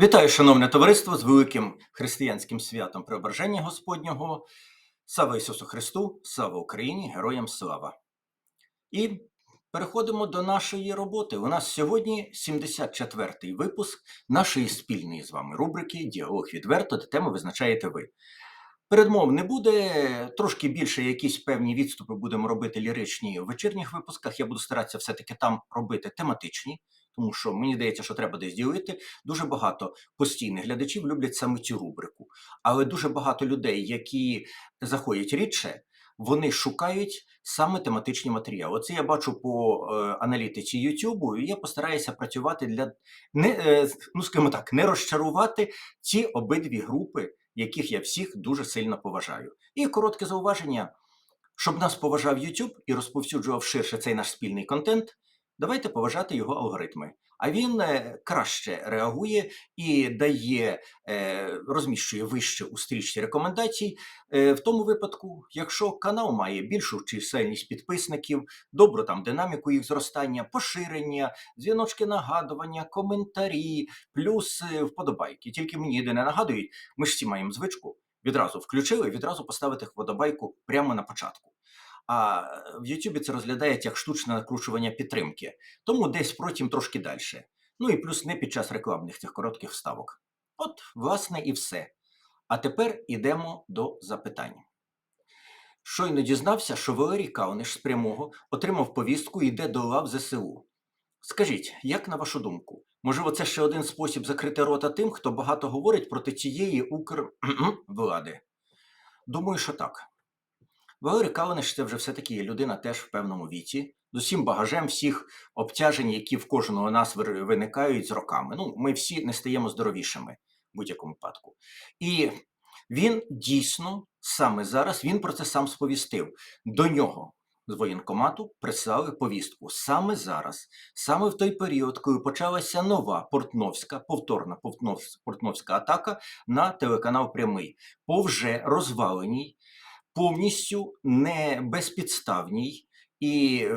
Вітаю, шановне товариство, з великим християнським святом Преображення Господнього. Слава Ісусу Христу, слава Україні, героям слава. І переходимо до нашої роботи. У нас сьогодні 74-й випуск нашої спільної з вами рубрики Діалог відверто, де тему визначаєте ви. Передмов не буде, трошки більше якісь певні відступи будемо робити ліричні в вечірніх випусках. Я буду старатися все-таки там робити тематичні, тому що мені здається, що треба десь ділити. Дуже багато постійних глядачів люблять саме цю рубрику. Але дуже багато людей, які заходять рідше, вони шукають саме тематичні матеріали. Оце я бачу по е, аналітиці Ютубу, і я постараюся працювати для не, е, ну скажімо так, не розчарувати ці обидві групи, яких я всіх дуже сильно поважаю. І коротке зауваження, щоб нас поважав YouTube і розповсюджував ширше цей наш спільний контент. Давайте поважати його алгоритми. А він е, краще реагує і дає, е, розміщує вище у стрічці рекомендацій. Е, в тому випадку, якщо канал має більшу чисельність підписників, добру там динаміку їх зростання, поширення, дзвіночки нагадування, коментарі, плюс вподобайки. Тільки мені єдине нагадують, ми ж всі маємо звичку. Відразу включили, відразу поставити вподобайку прямо на початку. А в Ютубі це розглядають як штучне накручування підтримки, тому десь протім трошки далі. Ну і плюс не під час рекламних цих коротких вставок. От, власне, і все. А тепер ідемо до запитань. Щойно дізнався, що Валерій Кауниш з прямого отримав повістку і йде до лав ЗСУ. Скажіть, як на вашу думку, можливо, це ще один спосіб закрити рота тим, хто багато говорить проти цієї Укрвлади? Думаю, що так. Валерій Калениш це вже все-таки людина теж в певному віці, з усім багажем всіх обтяжень, які в кожного нас виникають з роками. Ну, ми всі не стаємо здоровішими в будь-якому випадку. І він дійсно саме зараз він про це сам сповістив. До нього з воєнкомату прислали повістку саме зараз, саме в той період, коли почалася нова портновська, повторна портновська атака на телеканал Прямий по вже розваленій повністю не безпідставній і е,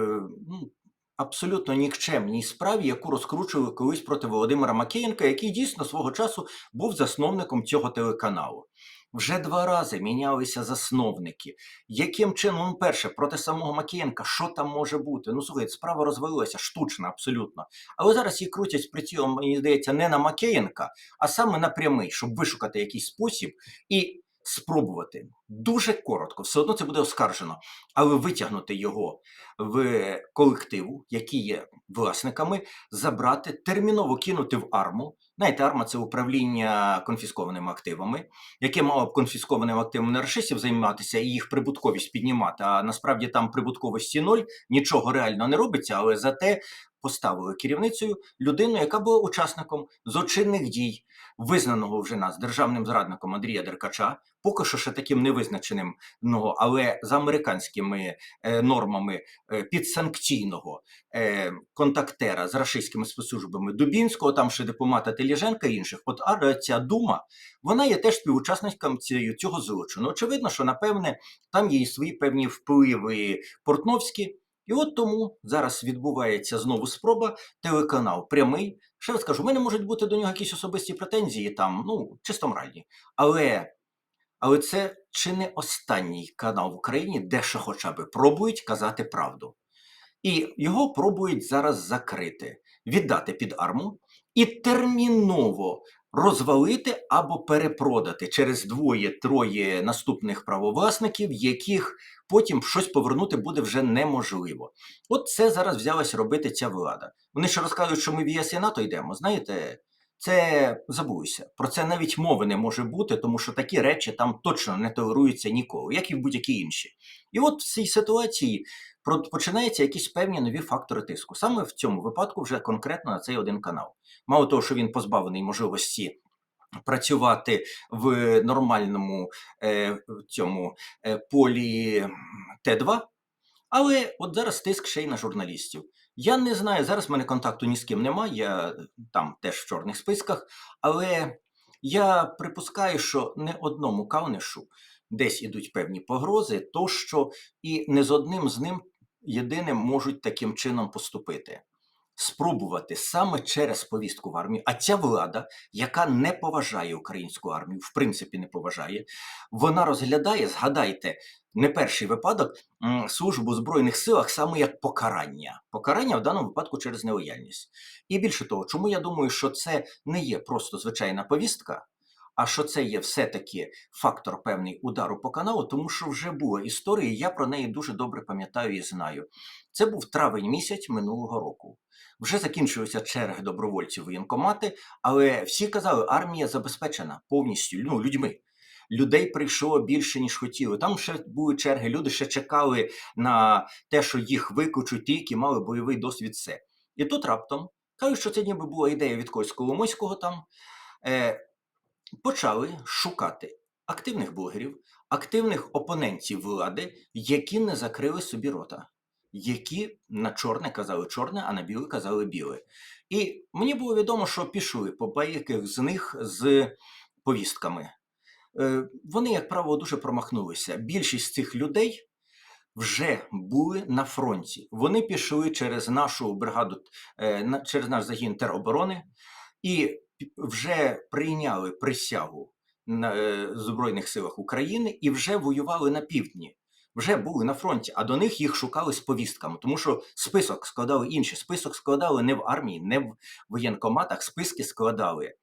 ну, абсолютно нікчемній справі, яку розкручували колись проти Володимира Макеєнка, який дійсно свого часу був засновником цього телеканалу. Вже два рази мінялися засновники. Яким чином, ну, перше, проти самого Макієнка, що там може бути? Ну, слухайте, справа розвалилася штучно, абсолютно. Але зараз її крутять прицілом, мені здається, не на Макеєнка, а саме на прямий, щоб вишукати якийсь спосіб і спробувати дуже коротко, все одно це буде оскаржено, але витягнути його в колективу, які є власниками, забрати, терміново кинути в арму. Знаєте, арма це управління конфіскованими активами, яке мало б конфіскованими активами рашистів займатися і їх прибутковість піднімати. А насправді там прибутковості ноль, нічого реально не робиться, але зате поставили керівницею людину, яка була учасником злочинних дій, визнаного вже нас державним зрадником Андрія Деркача, поки що ще таким невизначеним, але за американськими е, нормами е, підсанкційного е, контактера з рашистськими спецслужбами Дубінського, там ще дипломата Теліженка і інших. От а ця дума, вона є теж співучасником цього злочину. Очевидно, що напевне там є і свої певні впливи портновські. І от тому зараз відбувається знову спроба телеканал прямий. Ще раз кажу, в мене можуть бути до нього якісь особисті претензії, там, ну, чисто моральні. Але, але це чи не останній канал в Україні, де ще хоча б пробують казати правду. І його пробують зараз закрити, віддати під арму і терміново розвалити або перепродати через двоє-троє наступних правовласників, яких потім щось повернути буде вже неможливо. От це зараз взялась робити ця влада. Вони ще розказують, що ми в ЄС і НАТО йдемо. Знаєте, це забуйся. Про це навіть мови не може бути, тому що такі речі там точно не толеруються ніколи, як і в будь-які інші. І от в цій ситуації починаються якісь певні нові фактори тиску. Саме в цьому випадку вже конкретно на цей один канал. Мало того, що він позбавлений можливості працювати в нормальному е, цьому е, полі Т2, але от зараз тиск ще й на журналістів. Я не знаю, зараз в мене контакту ні з ким немає, я там теж в чорних списках, але я припускаю, що не одному каунишу десь ідуть певні погрози, то що і не з одним з ним єдиним можуть таким чином поступити. спробувати саме через повістку в армію, а ця влада, яка не поважає українську армію, в принципі, не поважає, вона розглядає, згадайте, не перший випадок службу в Збройних силах саме як покарання. Покарання в даному випадку через нелояльність. І більше того, чому я думаю, що це не є просто звичайна повістка, а що це є все-таки фактор певний удару по каналу, тому що вже була історія, і я про неї дуже добре пам'ятаю і знаю. Це був травень місяць минулого року. Вже закінчилися черги добровольців воєнкомати, але всі казали, армія забезпечена повністю ну, людьми. Людей прийшло більше, ніж хотіли. Там ще були черги, люди ще чекали на те, що їх викличуть, ті, які мали бойовий досвід. Все. І тут раптом кажуть, що це ніби була ідея від когось Коломойського там. Е, почали шукати активних блогерів, активних опонентів влади, які не закрили собі рота, які на чорне казали чорне, а на біле казали біле. І мені було відомо, що пішли по деяких з них з повістками. Е, Вони, як правило, дуже промахнулися. Більшість цих людей вже були на фронті. Вони пішли через нашу бригаду, е, через наш загін тероборони і вже прийняли присягу на е, Збройних силах України і вже воювали на півдні. Вже були на фронті, а до них їх шукали з повістками, тому що список складали інші. Список складали не в армії, не в воєнкоматах. Списки складали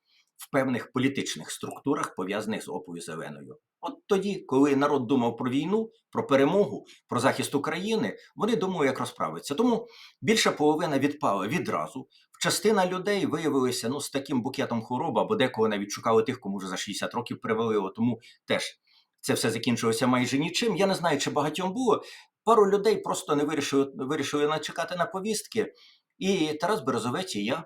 в певних політичних структурах, пов'язаних з Опою Зеленою. От тоді, коли народ думав про війну, про перемогу, про захист України, вони думали, як розправитися. Тому більша половина відпала відразу. Частина людей виявилися ну, з таким букетом хвороб, або деколи навіть шукали тих, кому вже за 60 років привалило. Тому теж це все закінчилося майже нічим. Я не знаю, чи багатьом було. Пару людей просто не вирішили, вирішили начекати на повістки. І Тарас Березовець і я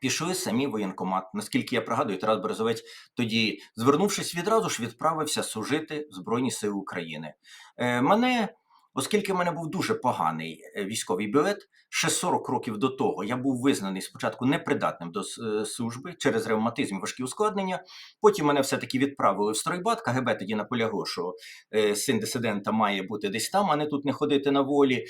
пішли самі воєнкомат. Наскільки я пригадую, Тарас Березовець тоді, звернувшись відразу ж, відправився служити в Збройні Сили України. Е, мене, оскільки в мене був дуже поганий е, військовий білет, ще 40 років до того я був визнаний спочатку непридатним до е, служби через ревматизм і важкі ускладнення. Потім мене все-таки відправили в стройбат. КГБ тоді наполягло, що е, син дисидента має бути десь там, а не тут не ходити на волі.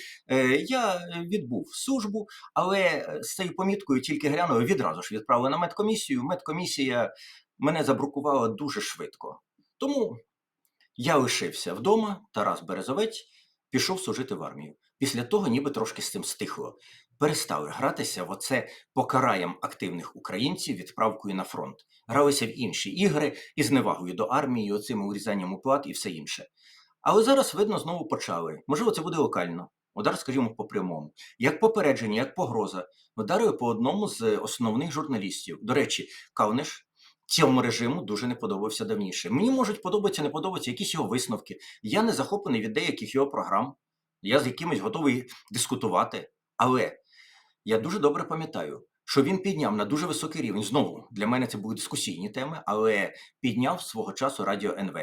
Я відбув службу, але з цією поміткою тільки глянули, відразу ж відправили на медкомісію. Медкомісія мене забрукувала дуже швидко. Тому я лишився вдома, Тарас Березовець пішов служити в армію. Після того ніби трошки з цим стихло. Перестали гратися в оце покараєм активних українців відправкою на фронт. Гралися в інші ігри із невагою до армії, оцим урізанням уплат і все інше. Але зараз, видно, знову почали. Можливо, це буде локально. Удар, скажімо, по прямому. Як попередження, як погроза. Ударили по одному з основних журналістів. До речі, Кавниш цьому режиму дуже не подобався давніше. Мені можуть подобатися, не подобатися якісь його висновки. Я не захоплений від деяких його програм. Я з якимись готовий дискутувати. Але я дуже добре пам'ятаю, що він підняв на дуже високий рівень. Знову для мене це були дискусійні теми, але підняв свого часу радіо НВ.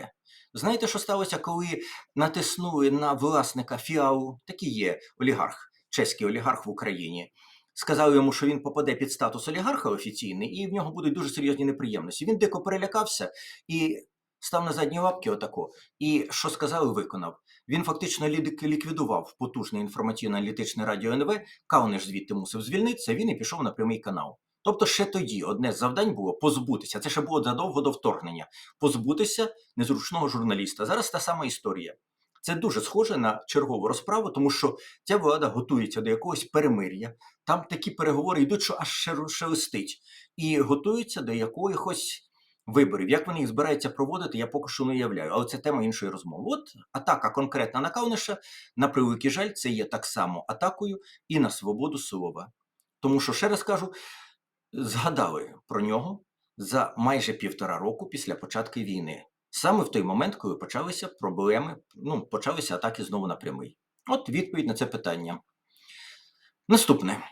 Знаєте, що сталося, коли натиснули на власника Фіалу, такий є олігарх, чеський олігарх в Україні. Сказали йому, що він попаде під статус олігарха офіційний, і в нього будуть дуже серйозні неприємності. Він дико перелякався і став на задні лапки отако. І що сказали, виконав. Він фактично ліквідував потужне інформаційно-аналітичне радіо НВ, Кауниш звідти мусив звільнитися, він і пішов на прямий канал. Тобто ще тоді одне з завдань було позбутися. Це ще було задовго до вторгнення. Позбутися незручного журналіста. Зараз та сама історія. Це дуже схоже на чергову розправу, тому що ця влада готується до якогось перемир'я. Там такі переговори йдуть, що аж шелестить, і готуються до якихось виборів. Як вони їх збираються проводити, я поки що не уявляю. Але це тема іншої розмови. От атака конкретна на Кавниша, на превеликий жаль, це є так само атакою і на свободу слова. Тому що, ще раз кажу, згадали про нього за майже півтора року після початку війни. Саме в той момент, коли почалися проблеми, ну, почалися атаки знову на прямий. От відповідь на це питання. Наступне.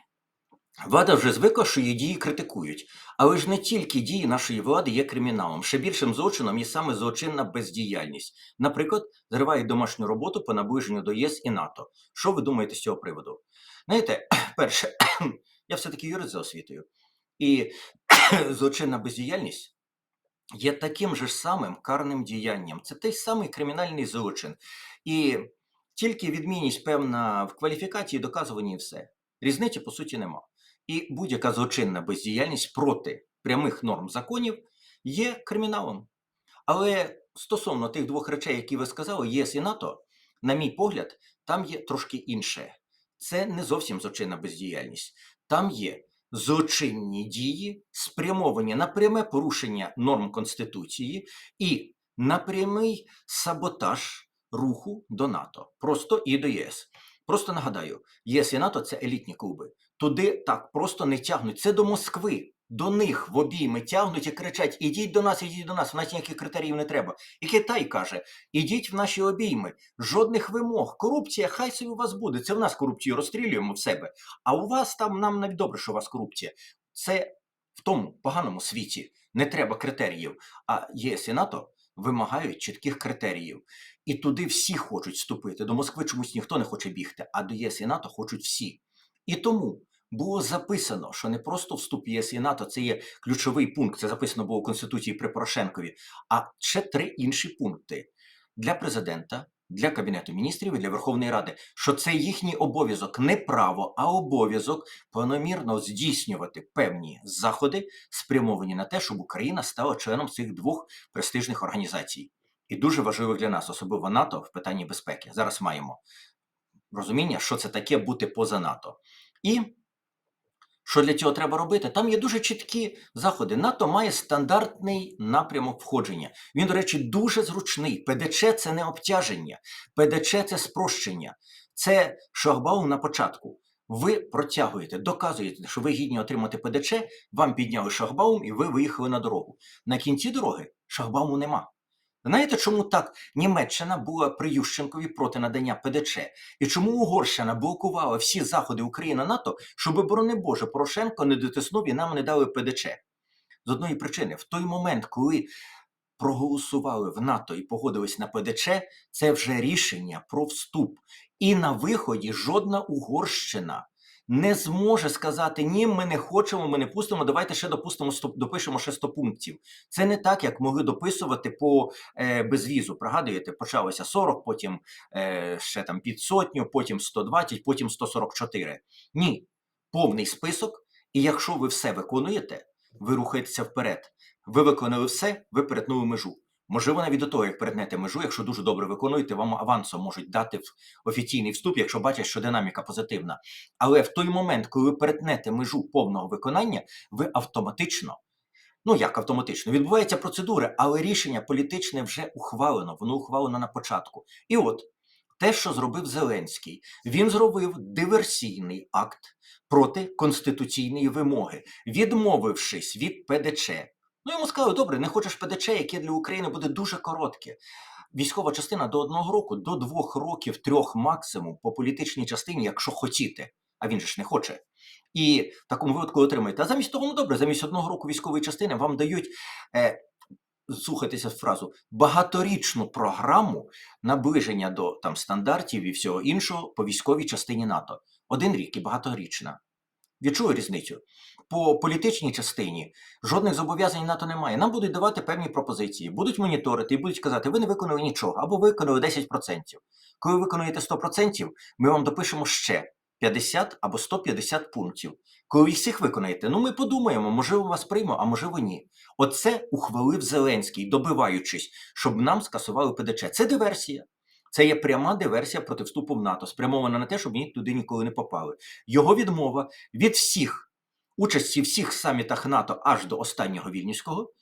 Влада вже звикла, що її дії критикують. Але ж не тільки дії нашої влади є криміналом. Ще більшим злочином є саме злочинна бездіяльність. Наприклад, зривають домашню роботу по наближенню до ЄС і НАТО. Що ви думаєте з цього приводу? Знаєте, перше, я все-таки юрист за освітою. І злочинна бездіяльність є таким же самим карним діянням. Це той самий кримінальний злочин. І тільки відмінність певна в кваліфікації, доказуванні і все. Різниці, по суті, нема. І будь-яка злочинна бездіяльність проти прямих норм законів є криміналом. Але стосовно тих двох речей, які ви сказали, ЄС і НАТО, на мій погляд, там є трошки інше. Це не зовсім злочинна бездіяльність. Там є злочинні дії, спрямовані на пряме порушення норм Конституції і на прямий саботаж руху до НАТО, просто і до ЄС. Просто нагадаю, ЄС і НАТО це елітні клуби. Туди так просто не тягнуть. Це до Москви. До них в обійми тягнуть і кричать: ідіть до нас, ідіть до нас, у нас ніяких критеріїв не треба. І Китай каже: ідіть в наші обійми, жодних вимог. Корупція, хай собі у вас буде. Це в нас корупцію розстрілюємо в себе. А у вас там нам навіть добре, що у вас корупція. Це в тому поганому світі не треба критеріїв. А ЄС і НАТО вимагають чітких критеріїв. І туди всі хочуть вступити. До Москви чомусь ніхто не хоче бігти, а до ЄС і НАТО хочуть всі. І тому було записано, що не просто вступ ЄС і НАТО це є ключовий пункт. Це записано було в Конституції при Порошенкові, а ще три інші пункти для президента, для Кабінету міністрів і для Верховної Ради, що це їхній обов'язок, не право, а обов'язок планомірно здійснювати певні заходи, спрямовані на те, щоб Україна стала членом цих двох престижних організацій. І дуже важливих для нас, особливо НАТО, в питанні безпеки. Зараз маємо розуміння, що це таке бути поза НАТО. І що для цього треба робити? Там є дуже чіткі заходи. НАТО має стандартний напрямок входження. Він, до речі, дуже зручний. ПДЧ це не обтяження, ПДЧ це спрощення. Це шлагбаум на початку. Ви протягуєте, доказуєте, що ви гідні отримати ПДЧ, вам підняли шлагбаум і ви виїхали на дорогу. На кінці дороги шлагбауму нема. Знаєте, чому так Німеччина була при Ющенкові проти надання ПДЧ? І чому Угорщина блокувала всі заходи України НАТО, щоб, борони Боже, Порошенко не дотиснув і нам не дали ПДЧ? З одної причини, в той момент, коли проголосували в НАТО і погодились на ПДЧ, це вже рішення про вступ. І на виході жодна Угорщина не зможе сказати ні, ми не хочемо, ми не пустимо. Давайте ще допустимо 100, допишемо ще 100 пунктів. Це не так, як могли дописувати по е, безвізу. Пригадуєте, почалося 40, потім е, ще там під сотню, потім 120, потім 144. Ні, повний список. І якщо ви все виконуєте, ви рухаєтеся вперед. Ви виконали все, ви перетнули межу. Можливо, навіть до того, як перетнете межу, якщо дуже добре виконуєте, вам авансом можуть дати офіційний вступ, якщо бачать, що динаміка позитивна. Але в той момент, коли ви перетнете межу повного виконання, ви автоматично, ну як автоматично, відбуваються процедури, але рішення політичне вже ухвалено, воно ухвалено на початку. І от те, що зробив Зеленський, він зробив диверсійний акт проти конституційної вимоги, відмовившись від ПДЧ. Ну, йому сказали, добре, не хочеш ПДЧ, яке для України буде дуже коротке. Військова частина до одного року, до двох років, трьох максимум по політичній частині, якщо хотіте. А він же ж не хоче. І в такому випадку отримаєте. А замість того, ну добре, замість одного року військової частини вам дають, е, слухайтеся фразу, багаторічну програму наближення до там стандартів і всього іншого по військовій частині НАТО. Один рік і багаторічна. Відчули різницю? По політичній частині жодних зобов'язань НАТО немає. Нам будуть давати певні пропозиції, будуть моніторити і будуть казати, ви не виконали нічого або виконали 10%. Коли ви виконуєте 100%, ми вам допишемо ще 50 або 150 пунктів. Коли ви всіх виконаєте, ну ми подумаємо, можливо, вас приймемо, а можливо, ні. Оце ухвалив Зеленський, добиваючись, щоб нам скасували ПДЧ. Це диверсія. Це є пряма диверсія проти вступу в НАТО, спрямована на те, щоб ні туди ніколи не попали. Його відмова від всіх участі всіх самітах НАТО аж до останнього вільнюського.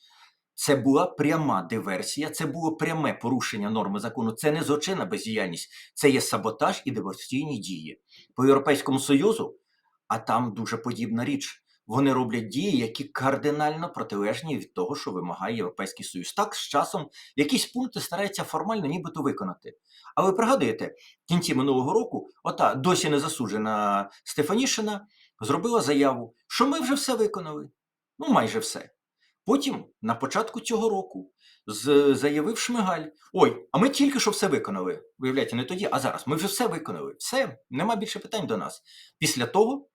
Це була пряма диверсія, це було пряме порушення норми закону. Це не злочинна бездіяльність, це є саботаж і диверсійні дії по Європейському Союзу. А там дуже подібна річ. Вони роблять дії, які кардинально протилежні від того, що вимагає Європейський Союз. Так, з часом якісь пункти стараються формально нібито виконати. Але пригадуєте, в кінці минулого року, ота досі не засуджена Стефанішина зробила заяву, що ми вже все виконали. Ну, майже все. Потім, на початку цього року, заявив Шмигаль: Ой, а ми тільки що все виконали. Виявляєте, не тоді, а зараз. Ми вже все виконали. Все, нема більше питань до нас. Після того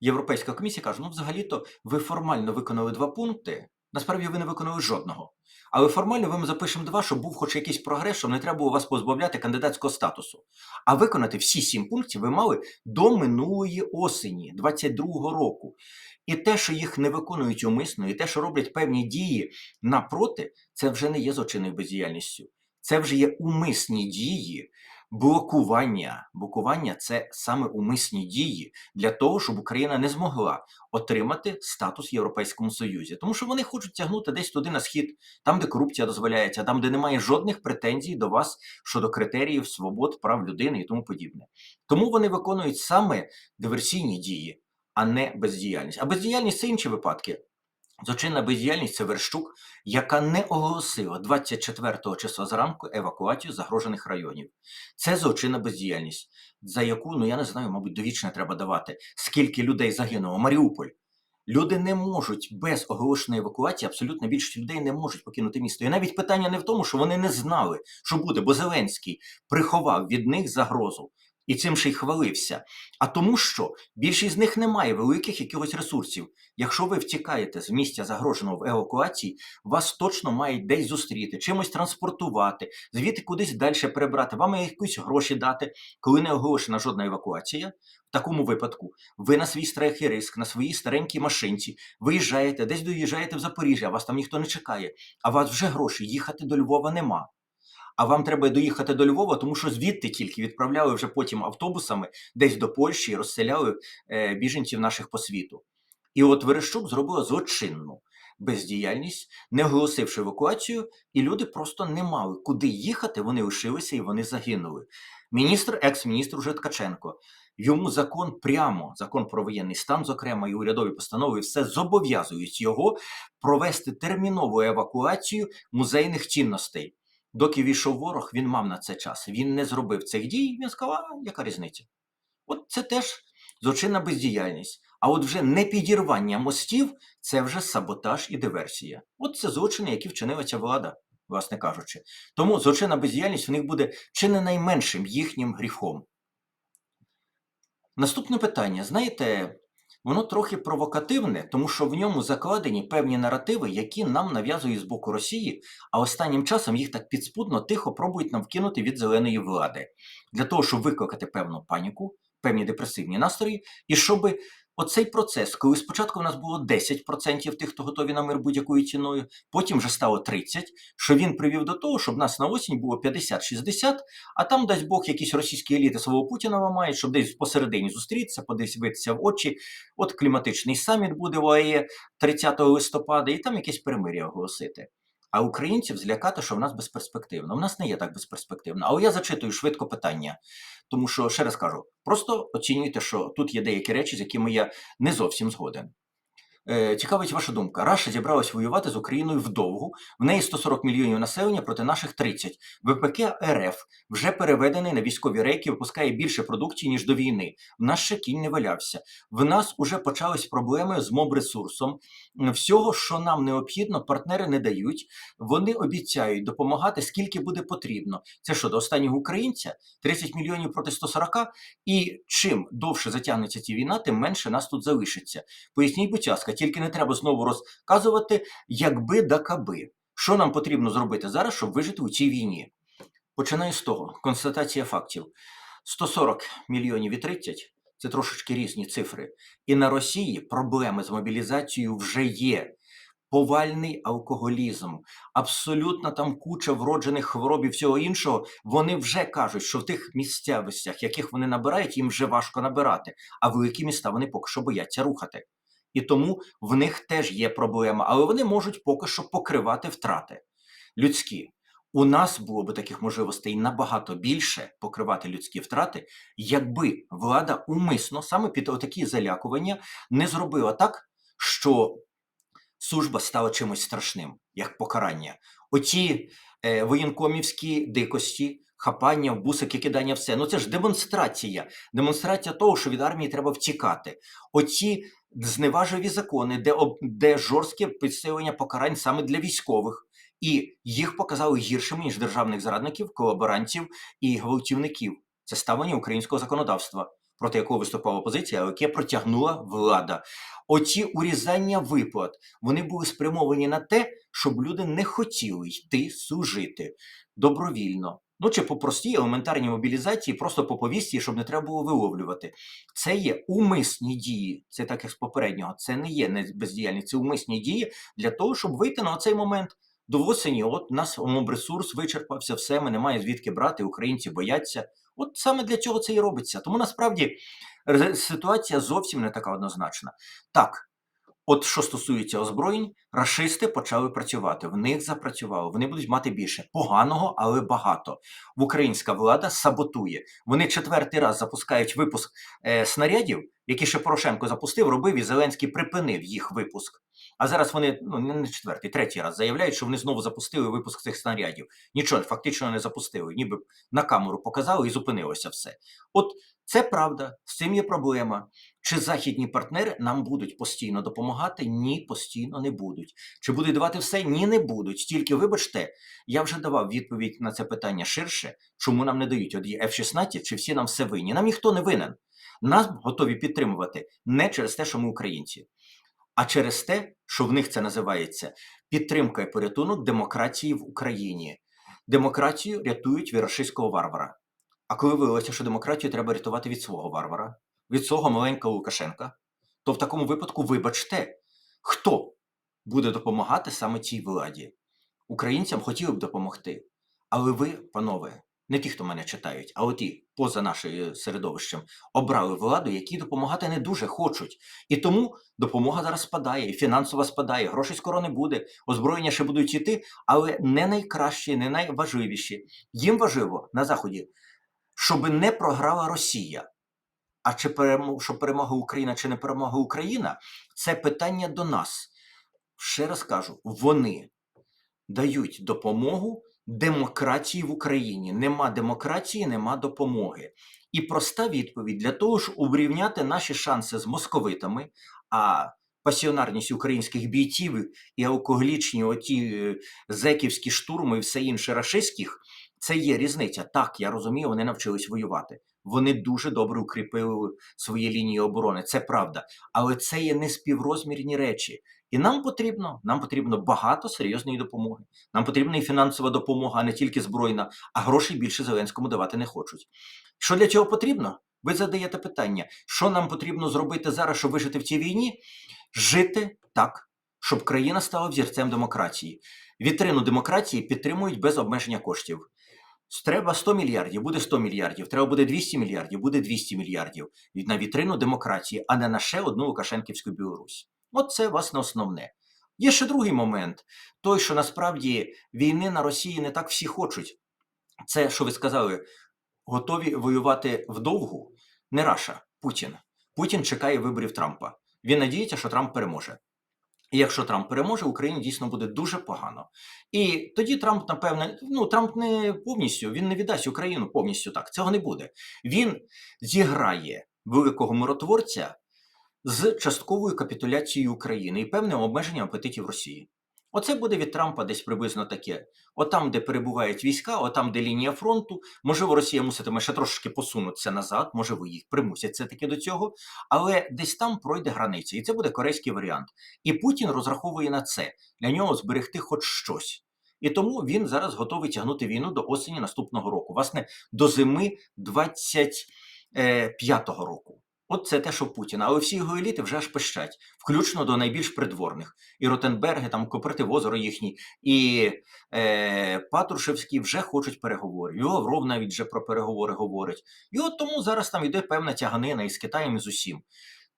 Європейська комісія каже: ну, взагалі-то ви формально виконали два пункти, Насправді ви не виконали жодного. Але формально ми запишемо два, щоб був хоч якийсь прогрес, щоб не треба було вас позбавляти кандидатського статусу. А виконати всі сім пунктів ви мали до минулої осені 22-го року. І те, що їх не виконують умисно, і те, що роблять певні дії напроти, це вже не є злочинною бездіяльністю. Це вже є умисні дії, блокування. Блокування це саме умисні дії для того, щоб Україна не змогла отримати статус в Європейському Союзі. Тому що вони хочуть тягнути десь туди на схід, там, де корупція дозволяється, там, де немає жодних претензій до вас щодо критеріїв свобод, прав людини і тому подібне. Тому вони виконують саме диверсійні дії, а не бездіяльність. А бездіяльність це інші випадки. Злочинна бездіяльність це Верщук, яка не оголосила 24 числа зранку евакуацію загрожених районів. Це злочинна бездіяльність, за яку, ну я не знаю, мабуть, довічне треба давати. Скільки людей загинуло? Маріуполь. Люди не можуть без оголошеної евакуації, абсолютно більшість людей не можуть покинути місто. І навіть питання не в тому, що вони не знали, що буде, бо Зеленський приховав від них загрозу. І цим ще й хвалився. А тому, що більшість з них не має великих якихось ресурсів. Якщо ви втікаєте з місця загроженого в евакуації, вас точно мають десь зустріти, чимось транспортувати, звідти кудись далі перебрати, вам якісь гроші дати, коли не оголошена жодна евакуація. В такому випадку ви на свій страх і риск, на своїй старенькій машинці виїжджаєте, десь доїжджаєте в Запоріжжя, вас там ніхто не чекає, а вас вже гроші їхати до Львова нема. А вам треба доїхати до Львова, тому що звідти тільки відправляли вже потім автобусами десь до Польщі і розселяли е, біженців наших по світу. І от Верещук зробила злочинну бездіяльність, не оголосивши евакуацію, і люди просто не мали куди їхати, вони лишилися і вони загинули. Міністр, екс-міністр уже Ткаченко, йому закон прямо, закон про воєнний стан, зокрема, і урядові постанови, все зобов'язують його провести термінову евакуацію музейних цінностей. Доки війшов ворог, він мав на це час. Він не зробив цих дій, він сказав, а яка різниця? От це теж злочинна бездіяльність. А от вже не підірвання мостів це вже саботаж і диверсія. От це злочини, які вчинила ця влада, власне кажучи. Тому злочинна бездіяльність в них буде чи не найменшим їхнім гріхом. Наступне питання. Знаєте, воно трохи провокативне, тому що в ньому закладені певні наративи, які нам нав'язують з боку Росії, а останнім часом їх так підспудно тихо пробують нам вкинути від зеленої влади. Для того, щоб викликати певну паніку, певні депресивні настрої, і щоб оцей процес, коли спочатку в нас було 10% тих, хто готові на мир будь-якою ціною, потім вже стало 30%, що він привів до того, щоб нас на осінь було 50-60%, а там, дасть Бог, якісь російські еліти свого Путіна ламають, щоб десь посередині зустрітися, подивитися в очі. От кліматичний саміт буде в ОАЕ 30 листопада, і там якесь перемир'я оголосити. А українців злякати, що в нас безперспективно. У нас не є так безперспективно. Але я зачитую швидко питання, тому що ще раз кажу: просто оцінюйте, що тут є деякі речі, з якими я не зовсім згоден. Е, Цікавить ваша думка. Раша зібралась воювати з Україною вдовгу. В неї 140 мільйонів населення проти наших 30. ВПК РФ вже переведений на військові рейки, випускає більше продукції, ніж до війни. В нас ще кінь не валявся. В нас уже почались проблеми з моб-ресурсом. Всього, що нам необхідно, партнери не дають. Вони обіцяють допомагати, скільки буде потрібно. Це що, до останнього українця? 30 мільйонів проти 140? І чим довше затягнеться ця війна, тим менше нас тут залишиться. Поясніть, будь ласка, тільки не треба знову розказувати, якби да каби. Що нам потрібно зробити зараз, щоб вижити у цій війні? Починаю з того. Констатація фактів: 140 мільйонів і 30 це трошечки різні цифри. І на Росії проблеми з мобілізацією вже є. Повальний алкоголізм, абсолютно там куча вроджених хвороб і всього іншого. Вони вже кажуть, що в тих місцевостях, яких вони набирають, їм вже важко набирати. А великі міста вони поки що бояться рухати. І тому в них теж є проблема, але вони можуть поки що покривати втрати людські. У нас було б таких можливостей набагато більше покривати людські втрати, якби влада умисно саме під отакі залякування не зробила так, що служба стала чимось страшним, як покарання. Оці е, воєнкомівські дикості, хапання, бусики, кидання, все. Ну це ж демонстрація. Демонстрація того, що від армії треба втікати. Оці зневажливі закони, де, де жорстке підсилення покарань саме для військових. І їх показали гіршими, ніж державних зрадників, колаборантів і гвалтівників. Це ставлення українського законодавства. проти якого виступала опозиція, але яке протягнула влада. Оці урізання виплат вони були спрямовані на те, щоб люди не хотіли йти служити добровільно. Ну чи по простій елементарній мобілізації, просто по повісті, щоб не треба було виловлювати. Це є умисні дії. Це так як з попереднього. Це не є не бездіяльність, це умисні дії для того, щоб вийти на цей момент. До осені, от у нас мобресурс вичерпався, все, ми немає звідки брати, українці бояться. От саме для цього це і робиться. Тому насправді ситуація зовсім не така однозначна. Так, от що стосується озброєнь, рашисти почали працювати. В них запрацювало. Вони будуть мати більше поганого, але багато. Українська влада саботує. Вони четвертий раз запускають випуск е, снарядів, які ще Порошенко запустив, робив і Зеленський припинив їх випуск. А зараз вони ну не четвертий, третій раз заявляють, що вони знову запустили випуск цих снарядів. Нічого фактично не запустили, ніби на камеру показали і зупинилося все. От це правда, з цим є проблема. Чи західні партнери нам будуть постійно допомагати? Ні, постійно не будуть. Чи будуть давати все? Ні, не будуть. Тільки, вибачте, я вже давав відповідь на це питання ширше, чому нам не дають от є F-16, чи всі нам все винні. Нам ніхто не винен. Нас готові підтримувати не через те, що ми українці, а через те, що в них це називається підтримка і порятунок демократії в Україні. Демократію рятують від рашистського варвара. А коли виявилося, що демократію треба рятувати від свого варвара, від свого маленького Лукашенка, то в такому випадку, вибачте, хто буде допомагати саме цій владі? Українцям хотіли б допомогти. Але ви, панове, не ті, хто мене читають, а оті, поза нашим середовищем, обрали владу, які допомагати не дуже хочуть. І тому допомога зараз спадає, і фінансова спадає, грошей скоро не буде, озброєння ще будуть йти, але не найкращі, не найважливіші. Їм важливо на Заході, щоб не програла Росія. А чи перемо- що перемога Україна, чи не перемога Україна, це питання до нас. Ще раз кажу, вони дають допомогу демократії в Україні. Нема демократії, нема допомоги. І проста відповідь для того, щоб урівняти наші шанси з московитами, а пасіонарність українських бійців і алкоголічні оті е, зеківські штурми і все інше рашистських, це є різниця. Так, я розумію, вони навчились воювати. Вони дуже добре укріпили свої лінії оборони. Це правда. Але це є неспіврозмірні речі. І нам потрібно, нам потрібно багато серйозної допомоги. Нам потрібна і фінансова допомога, а не тільки збройна, а грошей більше Зеленському давати не хочуть. Що для цього потрібно? Ви задаєте питання, що нам потрібно зробити зараз, щоб вижити в цій війні? Жити так, щоб країна стала взірцем демократії. Вітрину демократії підтримують без обмеження коштів. Треба 100 мільярдів, буде 100 мільярдів. Треба буде 200 мільярдів, буде 200 мільярдів. На вітрину демократії, а не на ще одну Лукашенківську Білорусь. От це, власне, основне. Є ще другий момент: той, що насправді війни на Росії не так всі хочуть. Це, що ви сказали, готові воювати вдовгу. Не Раша, Путін. Путін чекає виборів Трампа. Він надіється, що Трамп переможе. І якщо Трамп переможе, Україні дійсно буде дуже погано. І тоді Трамп, напевне, ну Трамп не повністю, він не віддасть Україну повністю так. Цього не буде. Він зіграє великого миротворця з частковою капітуляцією України і певним обмеженням апетитів Росії. Оце буде від Трампа десь приблизно таке. Отам, де перебувають війська, отам, де лінія фронту, можливо, Росія муситиме ще трошки посунутися назад, можливо, їх примусять все таки до цього, але десь там пройде границя, і це буде корейський варіант. І Путін розраховує на це для нього зберегти хоч щось. І тому він зараз готовий тягнути війну до осені наступного року, власне, до зими 25-го року. От це те, що Путін. Але всі його еліти вже аж пищать, включно до найбільш придворних. І Ротенберги, там Кооператив озеро їхній, і е, Патрушевський вже хочуть переговорів. І Лавров навіть вже про переговори говорить. І от тому зараз там йде певна тяганина із Китаєм і з усім.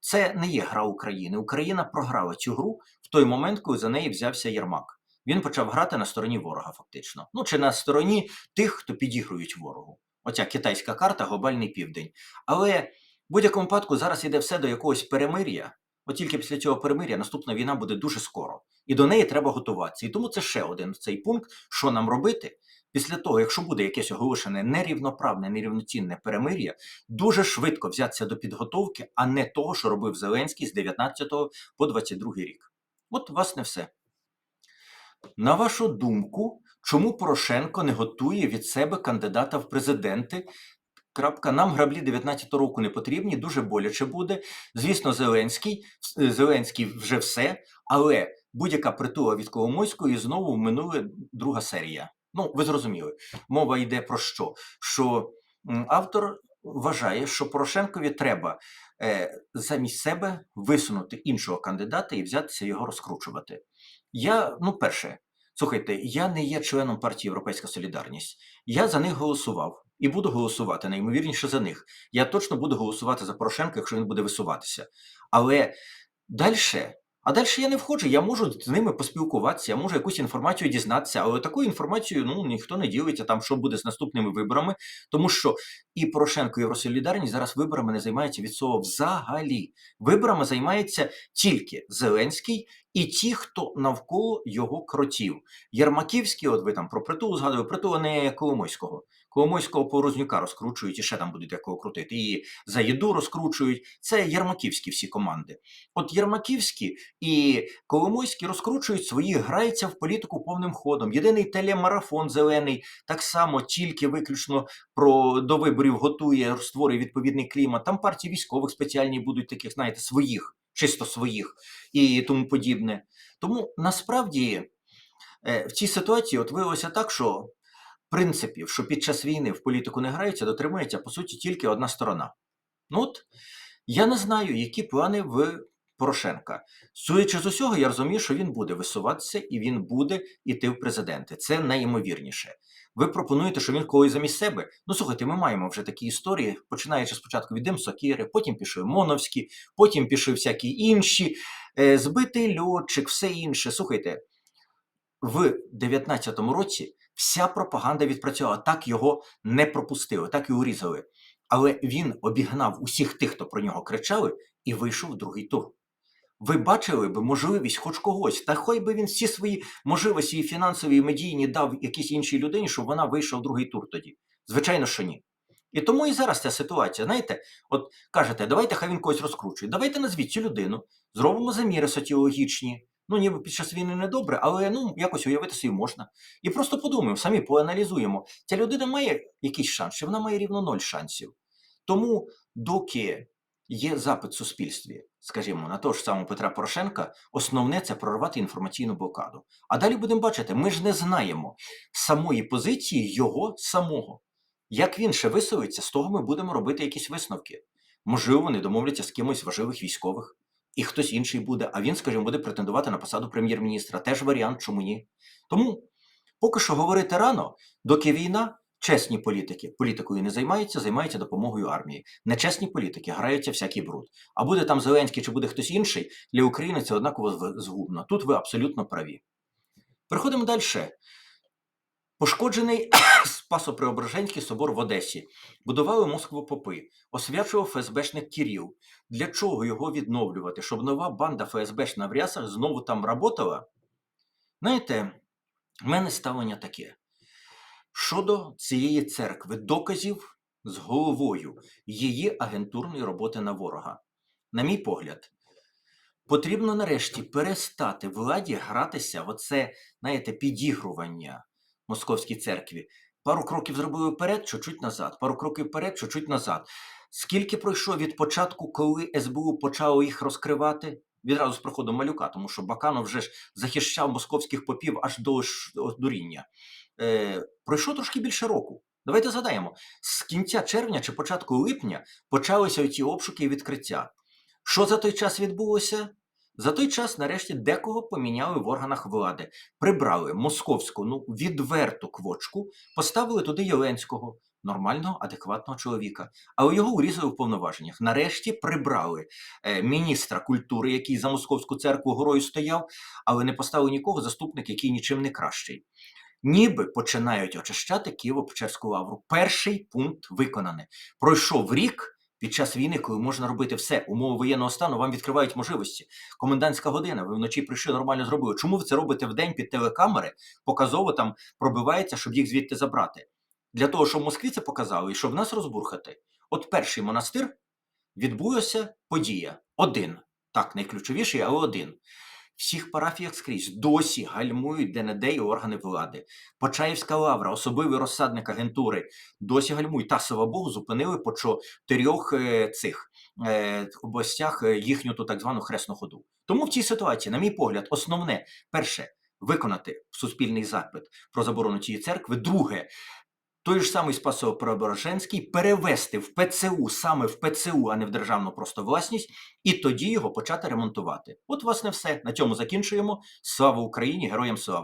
Це не є гра України. Україна програла цю гру в той момент, коли за неї взявся Єрмак. Він почав грати на стороні ворога, фактично. Ну чи на стороні тих, хто підігрують ворогу. Оця китайська карта, глобальний південь. Але в будь-якому випадку зараз йде все до якогось перемир'я. От тільки після цього перемир'я наступна війна буде дуже скоро. І до неї треба готуватися. І тому це ще один цей пункт, що нам робити. Після того, якщо буде якесь оголошене нерівноправне, нерівноцінне перемир'я, дуже швидко взятися до підготовки, а не того, що робив Зеленський з 19 по 22 рік. От, власне, все. На вашу думку, чому Порошенко не готує від себе кандидата в президенти Крапка. Нам граблі 19 року не потрібні, дуже боляче буде. Звісно, Зеленський, е, Зеленський вже все, але будь-яка притула від Коломойської знову минула друга серія. Ну, ви зрозуміли, мова йде про що? Що автор вважає, що Порошенкові треба е, замість себе висунути іншого кандидата і взятися його розкручувати. Я, ну, перше, слухайте, я не є членом партії Європейська Солідарність. Я за них голосував і буду голосувати, найімовірніше за них. Я точно буду голосувати за Порошенка, якщо він буде висуватися. Але далі, а далі я не входжу, я можу з ними поспілкуватися, я можу якусь інформацію дізнатися, але таку інформацію ну, ніхто не ділиться, там, що буде з наступними виборами, тому що і Порошенко, і Євросолідарність зараз виборами не займаються від слова взагалі. Виборами займається тільки Зеленський і ті, хто навколо його кротів. Єрмаківський, от ви там про притулу згадували, притула не Коломойського. Коломойського Порознюка розкручують і ще там будуть якого крутити. І за їду розкручують. Це Єрмаківські всі команди. От Єрмаківські і Коломойські розкручують свої, граються в політику повним ходом. Єдиний телемарафон зелений так само тільки виключно про до виборів готує, створює відповідний клімат. Там партії військових спеціальні будуть таких, знаєте, своїх, чисто своїх і тому подібне. Тому насправді е, в цій ситуації от виявилося так, що принципів, що під час війни в політику не грається, дотримується по суті тільки одна сторона. Ну от я не знаю, які плани в Порошенка. Судячи з усього, я розумію, що він буде висуватися і він буде йти в президенти. Це найімовірніше. Ви пропонуєте, що він когось замість себе. Ну слухайте, ми маємо вже такі історії, починаючи спочатку від Дим Сокіри, потім пішов Моновський, потім пішли всякі інші, е, збитий льотчик, все інше. Слухайте, в 19-му році вся пропаганда відпрацювала, так його не пропустили, так і урізали. Але він обігнав усіх тих, хто про нього кричали, і вийшов в другий тур. Ви бачили би можливість хоч когось, та хай би він всі свої можливості і фінансові, і медійні дав якійсь іншій людині, щоб вона вийшла в другий тур тоді. Звичайно, що ні. І тому і зараз ця ситуація. Знаєте, от кажете, давайте хай він когось розкручує. Давайте назвіть цю людину, зробимо заміри соціологічні. Ну, ніби під час війни не добре, але ну якось уявити собі можна. І просто подумаємо, самі поаналізуємо. Ця людина має якийсь шанс, чи вона має рівно ноль шансів. Тому, доки є запит в суспільстві, скажімо, на того ж самого Петра Порошенка, основне це прорвати інформаційну блокаду. А далі будемо бачити, ми ж не знаємо самої позиції його самого. Як він ще висовується, з того ми будемо робити якісь висновки. Можливо, вони домовляться з кимось важливих військових, і хтось інший буде, а він, скажімо, буде претендувати на посаду прем'єр-міністра. Теж варіант, чому ні. Тому поки що говорити рано, доки війна, чесні політики політикою не займаються, займаються допомогою армії. Нечесні політики граються всякий бруд. А буде там Зеленський чи буде хтось інший, для України це однаково згубно. Тут ви абсолютно праві. Переходимо далі. Пошкоджений Спасо-Преображенський собор в Одесі. Будували Москву попи, освячував ФСБшник Кіріл. Для чого його відновлювати? Щоб нова банда ФСБшна в рясах знову там работала? Знаєте, в мене ставлення таке. Щодо цієї церкви, доказів з головою її агентурної роботи на ворога. На мій погляд, потрібно нарешті перестати владі гратися в оце, знаєте, підігрування московській церкві. Пару кроків зробили вперед, чуть-чуть назад, пару кроків вперед, чуть-чуть назад. Скільки пройшло від початку, коли СБУ почало їх розкривати? Відразу з приходом малюка, тому що Баканов вже ж захищав московських попів аж до дуріння. Е, пройшло трошки більше року. Давайте згадаємо, з кінця червня чи початку липня почалися ці обшуки і відкриття. Що за той час відбулося? За той час, нарешті, декого поміняли в органах влади, прибрали московську, ну відверту квочку, поставили туди Єленського, нормального, адекватного чоловіка. Але його урізали в повноваженнях. Нарешті прибрали е, міністра культури, який за московську церкву горою стояв, але не поставили нікого заступник, який нічим не кращий. Ніби починають очищати Києво-Печерську лавру. Перший пункт виконаний. Пройшов рік під час війни, коли можна робити все. Умови воєнного стану вам відкривають можливості. Комендантська година, ви вночі прийшли, нормально зробили. Чому ви це робите вдень під телекамери? Показово там пробивається, щоб їх звідти забрати. Для того, щоб в Москві це показали і щоб нас розбурхати. От перший монастир відбулася подія. Один. Так, найключовіший, але один. Всіх парафіях скрізь досі гальмують ДНД і органи влади. Почаївська лавра, особливий розсадник агентури, досі гальмують. Та слава Богу, зупинили по чотирьох е, цих е, областях е, їхню ту так звану хресну ходу. Тому в цій ситуації, на мій погляд, основне перше виконати суспільний запит про заборону цієї церкви. Друге, той ж самий Спасо Преображенський перевести в ПЦУ саме в ПЦУ, а не в державну просто власність, і тоді його почати ремонтувати. От, власне, все. На цьому закінчуємо. Слава Україні! Героям слава!